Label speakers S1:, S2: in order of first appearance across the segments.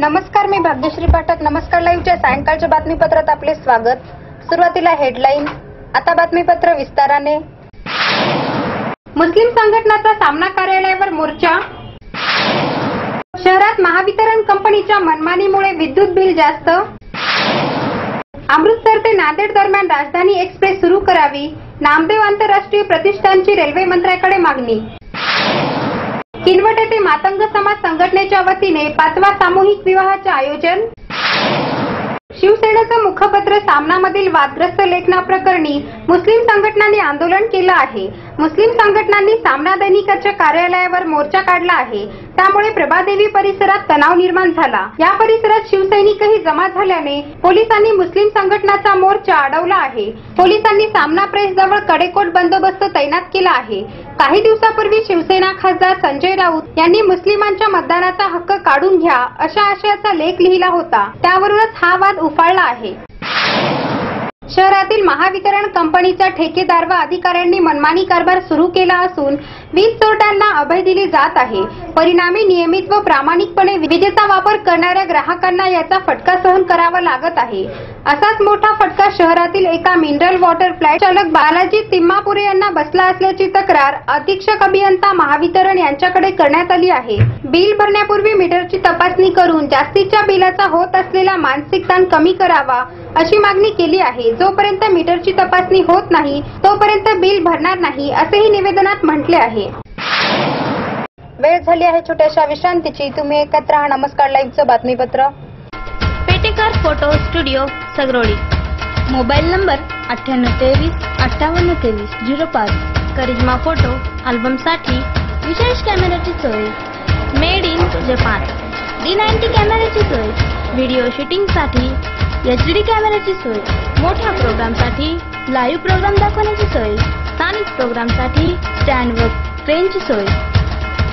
S1: नमस्कार मी भाग्यश्री पाठक. नमस्कार लाईव्हच्या सायंकाळच्या बातमीपत्रात आपले स्वागत. सुरुवातीला हेडलाईन आता बातमीपत्र विस्ताराने. मुस्लिम संघटनाचा सामना कार्यालयावर मोर्चा. शहरात महावितरण कंपनीच्या मनमानीमुळे विद्युत बिल जास्त. अमृतसर ते नांदेड दरम्यान राजधानी एक्सप्रेस सुरू करावी. नामदेव आंतरराष्ट्रीय प्रतिष्ठानची रेल्वे मंत्र्याकडे मागणी. किनवट येथे मातंग समाज संघटनेच्या वतीने पाचवा सामूहिक विवाहाचे आयोजन. शिवसेनेचं मुखपत्र सामनामधील वादग्रस्त लेखनाप्रकरणी मुस्लिम संघटनांनी आंदोलन केलं आहे. मुस्लिम संघटनांनी सामना दैनिकाच्या कार्यालयावर मोर्चा काढला आहे. त्यामुळे प्रभादेवी परिसरात तणाव निर्माण झाला. या परिसरात शिवसैनिकही जमा झाल्याने पोलिसांनी मुस्लिम संघटनाचा मोर्चा अडवला आहे. पोलिसांनी सामना प्रेस जवळ कडेकोट बंदोबस्त तैनात केला आहे. काही दिवसापूर्वी शिवसेना खासदार संजय राऊत यांनी मुस्लिमांच्या मतदानाचा हक्क काढून घ्या अशा आशयाचा लेख लिहिला होता. त्यावरूनच हा वाद उफाळला आहे. शहरातील महावितरण कंपनीच्या ठेकेदार व अधिकाऱ्यांनी मनमानी कारभार सुरू केला असून वीज चोरट्यांना अभय दिली जात आहे. परिणामी नियमित व प्रामाणिकपणे विजेचा वापर करणाऱ्या ग्राहकांना याचा फटका सहन करावा लागत आहे. असाच मोठा फटका शहरातील एका मिनरल वॉटर प्लॅन्ट चालक बालाजी तिम्मापुरे यांना बसला असल्याची तक्रार अधीक्षक अभियंता महावितरण यांच्याकडे करण्यात आली आहे. बिल भरण्यापूर्वी मीटरची तपासणी करून जास्तीच्या बिलाचा होत असलेला मानसिक ताण कमी करावा अशी मागणी केली आहे. जोपर्यंत मीटरची तपासणी होत नाही तोपर्यंत बिल भरणार नाही असेही निवेदनात म्हटले आहे. वेळ झाली आहे छोट्याशा विश्रांतीची. तुम्ही एकत्र नमस्कार. लाईव्हचं बातमीपत्र.
S2: Photo studio Sagroli. Mobile number अठ्ठ्याण्णव तेवीस अठ्ठावन्न तेवीस झिरो पाच. करिश्मा फोटो अल्बमसाठी विशेष कॅमेऱ्याची सोय. Made in Japan D ninety कॅमेऱ्याची सोय. व्हिडिओ शूटिंगसाठी एच डी कॅमेऱ्याची सोय. मोठ्या प्रोग्रामसाठी लाईव्ह प्रोग्राम दाखवण्याची सोय. स्थानिक प्रोग्रामसाठी स्टँड व ट्रेनची सोय.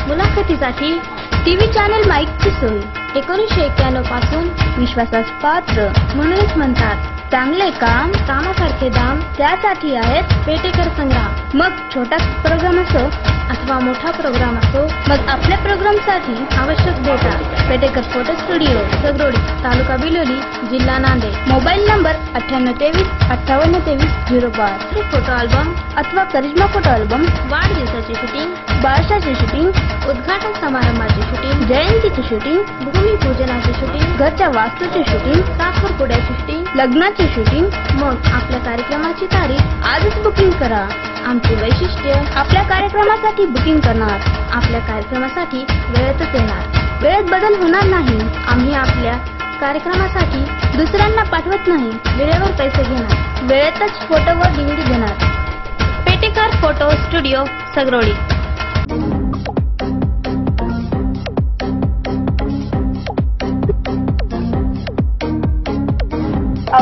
S2: मुलाखतीसाठी टी व्ही चॅनल माईकची सोय. एकोणीसशे एक्क्याण्णवपासून विश्वासास पात्र म्हणूनच म्हणतात. चांगले काम कामासारखे दाम त्यासाठी आहेत पेटेकर संग्राम. मग छोटा प्रोग्राम असो अथवा मोठा प्रोग्राम असो मग आपल्या प्रोग्रामसाठी आवश्यक data Petekar photo studio Sagroli taluka Biloli जिल्हा नांदेड. मोबाईल नंबर अठ्ठ्याण्णव तेवीस अठ्ठावन्न तेवीस झिरो पाच फोटो अल्बम अथवा करिश्मा फोटो अल्बम वाढदिवसाची शूटिंग बाळशाची शूटिंग उद्घाटन समारंभाची शूटिंग जयंतीची शूटिंग भूमिपूजनाचे शूटिंग घरच्या वास्तूची शूटिंग साखरपुड्याची शूटिंग लग्नाची शूटिंग मग आपल्या कार्यक्रमाची तारीख आजच बुकिंग करा. आमचे वैशिष्ट्य आपल्या कार्यक्रमासाठी बुकिंग करणार आपल्या कार्यक्रमासाठी वेळेतच येणार. वेळेत बदल होणार नाही. आम्ही आपल्या कार्यक्रमासाठी दुसऱ्यांना पाठवत नाही वेळेवर पैसे घेणार वेळेतच फोटो व डीव्हीडी देणार पेटेकर फोटो स्टुडिओ सगरोडी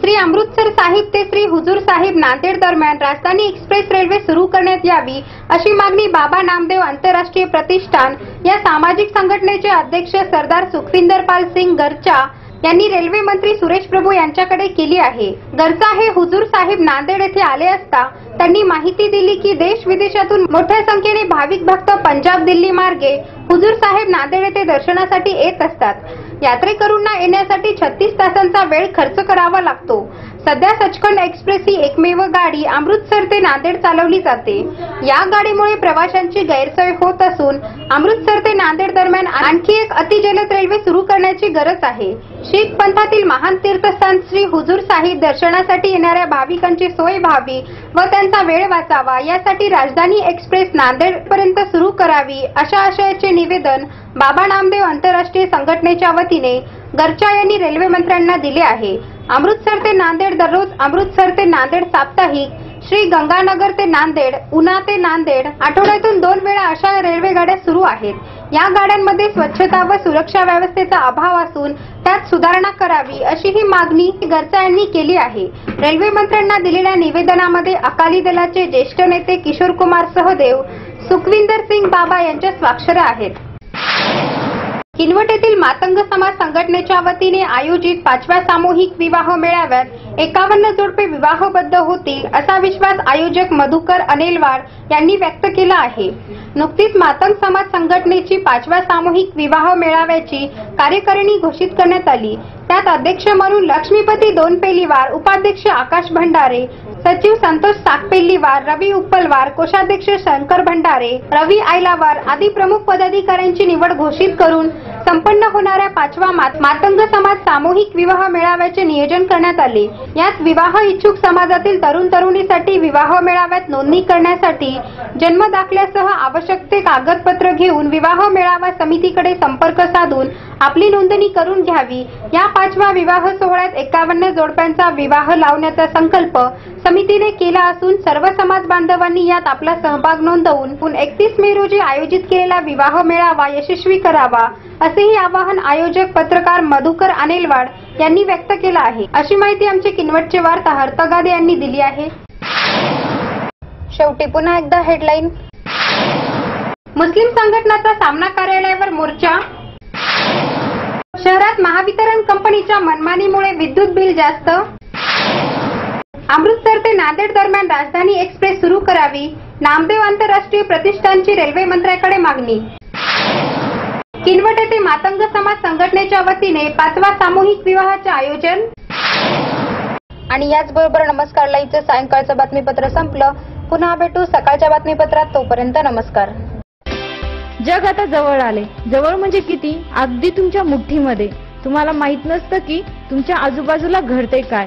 S1: श्री अमृतसर साहिब ते श्री हुजूर साहिब नांदेड दरम्यान राजधानी एक्सप्रेस रेल्वे सुरू करण्यात यावी अशी मागणी बाबा नामदेव आंतरराष्ट्रीय प्रतिष्ठान या सामाजिक संघटनेचे अध्यक्ष सरदार सुखविंदर पाल सिंग गरचा यांनी रेल्वे मंत्री सुरेश प्रभू यांच्याकडे केली आहे. गरचा हे हुजूर साहेब नांदेड येथे आले असता त्यांनी माहिती दिली की देश विदेशातून मोठ्या संख्येने भाविक भक्त पंजाब दिल्ली मार्गे हुजूर साहेब नांदेड येथे दर्शनासाठी येत असतात. यात्रेकरूंना येण्यासाठी छत्तीस तासांचा वेळ खर्च करावा लागतो. सध्या सचखंड एक्सप्रेस ही एकमेव गाडी अमृतसर ते नांदेड चालवली जाते. या गाडीमुळे प्रवाशांची गैरसोय होत असून अमृतसर ते नांदेड दरम्यान आणखी एक अतिजलद रेल्वे सुरू करण्याची गरज आहे. शीख पंथातील महान तीर्थस्थान श्री हुजूर साहिब दर्शनासाठी येणाऱ्या भाविकांची सोय व्हावी व त्यांचा वेळ वाचावा यासाठी राजधानी एक्सप्रेस नांदेड पर्यंत सुरू करावी अशा आशयाचे निवेदन बाबा नामदेव आंतरराष्ट्रीय संघटनेच्या वतीने गरचा यांनी रेल्वे मंत्र्यांना दिले आहे. अमृतसर ते नांदेड दररोज अमृतसर ते नांदेड साप्ताहिक श्री गंगानगर ते नांदेड उना ते नांदेड आठवड्यातून दोन वेळा अशा रेल्वे गाड्या सुरू आहेत. या गाड्यांमध्ये स्वच्छता व सुरक्षा व्यवस्थेचा अभाव असून त्यात सुधारणा करावी अशी ही मागणी गरचा यांनी केली आहे. रेल्वे मंत्र्यांना दिलेल्या निवेदनामध्ये अकाली दलाचे ज्येष्ठ नेते किशोर कुमार सहदेव सुखविंदर सिंग बाबा यांच्या स्वाक्षऱ्या आहेत. किनवट येथील मातंग समाज संघटनेच्या वतीने आयोजित पाचव्या सामूहिक विवाह मेळाव्यात एकावन्न जोडपे विवाहबद्ध होतील असा विश्वास आयोजक मधुकर अनिलवाड यांनी व्यक्त केला आहे. नुकतीच मातंग समाज संघटनेची पाचव्या सामूहिक विवाह मेळाव्याची कार्यकारिणी घोषित करण्यात आली. त्यात अध्यक्ष म्हणून लक्ष्मीपती दोन पेलीवार उपाध्यक्ष आकाश भंडारे सचिव संतोष साकपेल्लीवार रवी उप्पलवार कोषाध्यक्ष शंकर भंडारे रवी आयलावार आदी प्रमुख पदाधिकाऱ्यांची निवड घोषित करून संपन्न होणाऱ्या पाचवा मात- मातंग समाज सामूहिक विवाह मेळाव्याचे नियोजन करण्यात आले. यात विवाह इच्छुक समाजातील तरुण तरुणीसाठी विवाह मेळाव्यात नोंदणी करण्यासाठी जन्म दाखल्यासह आवश्यक ते कागदपत्र घेऊन विवाह मेळावा समितीकडे संपर्क साधून आपली नोंदणी करून घ्यावी. या पाचवा विवाह सोहळ्यात एकावन्न जोडप्यांचा विवाह लावण्याचा संकल्प समितीने केला असून सर्व समाज बांधवांनी यात आपला सहभाग नोंदवून एकतीस मे रोजी आयोजित केलेला विवाह मेळावा यशस्वी करावा असेही आवाहन आयोजक पत्रकार मधुकर अनिलवाड यांनी व्यक्त केलं आहे. अशी माहिती आमचे किनवटचे वार्ताहर तगादे यांनी दिली आहे. शेवटी पुन्हा एकदा हेडलाईन. मुस्लिम संघटनाचा सामना कार्यालयावर मोर्चा. शहरात महावितरण कंपनीच्या मनमानीमुळे विद्युत बिल जास्त. अमृतसर ते नांदेड दरम्यान राजधानी एक्सप्रेस सुरू करावी. नामदेव आंतरराष्ट्रीय प्रतिष्ठानची रेल्वे मंत्र्याकडे मागणी. किनवट येथे मातंग समाज संघटनेच्या वतीने पाचवा सामूहिक विवाहाचे आयोजन. आणि याचबरोबर नमस्कार लाईव्हचं सायंकाळचं बातमीपत्र संपलं. पुन्हा भेटू सकाळच्या बातमीपत्रात. तोपर्यंत नमस्कार.
S3: जग आता जवळ आले. जवळ म्हणजे किती? अगदी तुमच्या मुठ्ठीमध्ये. तुम्हाला माहीत नसतं की तुमच्या आजूबाजूला घडते काय.